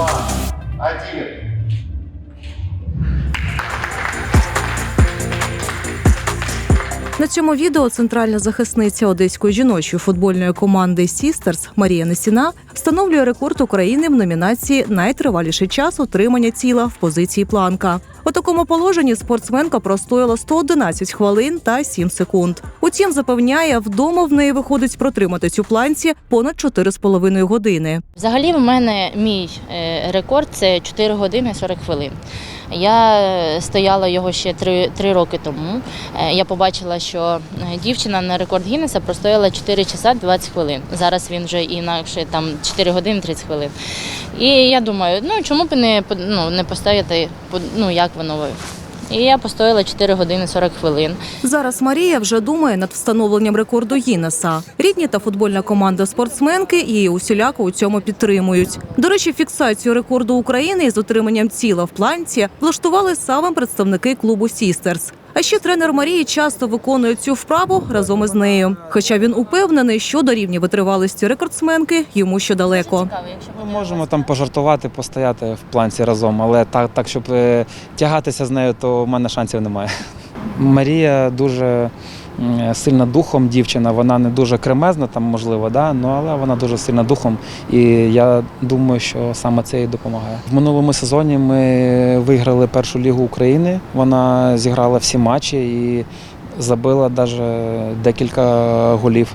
два, один. На цьому відео центральна захисниця одеської жіночої футбольної команди Сістерс Марія Несіна встановлює рекорд України в номінації Найтриваліший час утримання тіла в позиції планка. У такому положенні спортсменка простояла 111 хвилин та 7 секунд. Утім, запевняє, вдома в неї виходить протримати цю планці понад 4,5 години. Взагалі, в мене мій е, рекорд це 4 години 40 хвилин. Я е, стояла його ще 3, 3 роки тому. Е, Я побачила, що дівчина на рекорд Гіннеса простояла 4 часа 20 хвилин. Зараз він вже інакше там 4 години 30 хвилин. І я думаю, ну чому б не ну, не постояти, по- ну як воно. І я постояла 4 години 40 хвилин. Зараз Марія вже думає над встановленням рекорду Гіннеса. Рідні та футбольна команда спортсменки її усіляко у цьому підтримують. До речі, фіксацію рекорду України із отриманням ціла в планці влаштували саме представники клубу Сістерс. А ще тренер Марії часто виконує цю вправу разом із нею. Хоча він упевнений, що до рівня витривалості рекордсменки йому ще далеко. Якщо Ми можемо там пожартувати, постояти в планці разом, але так, так щоб е, тягатися з нею, то в мене шансів немає. Марія дуже сильна духом дівчина, вона не дуже кремезна, там можливо, да? ну, але вона дуже сильна духом. І я думаю, що саме це їй допомагає. В минулому сезоні ми виграли першу лігу України. Вона зіграла всі матчі і забила навіть декілька голів.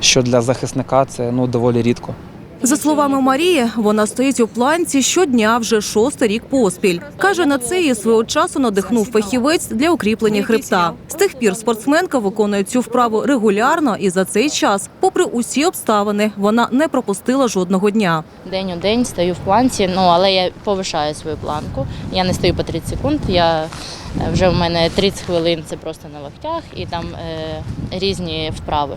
Що для захисника це ну доволі рідко. За словами Марії, вона стоїть у планці щодня вже шостий рік поспіль. Каже, на це її свого часу надихнув фахівець для укріплення хребта. З тих пір спортсменка виконує цю вправу регулярно, і за цей час, попри усі обставини, вона не пропустила жодного дня. День у день стою в планці, ну але я повишаю свою планку. Я не стою по 30 секунд. Я е, вже в мене 30 хвилин це просто на локтях і там е, різні вправи.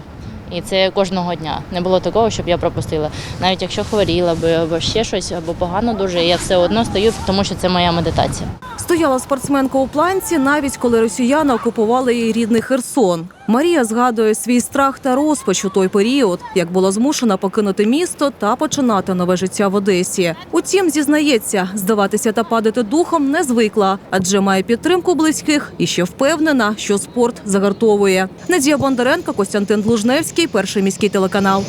І це кожного дня. Не було такого, щоб я пропустила. Навіть якщо хворіла би або ще щось, або погано дуже, я все одно стою, тому що це моя медитація. Стояла спортсменка у планці, навіть коли росіяни окупували її рідний Херсон. Марія згадує свій страх та розпач у той період, як була змушена покинути місто та починати нове життя в Одесі. Утім, зізнається, здаватися та падати духом не звикла, адже має підтримку близьких і ще впевнена, що спорт загартовує. Надія Бондаренко, Костянтин Длужневський, перший міський телеканал.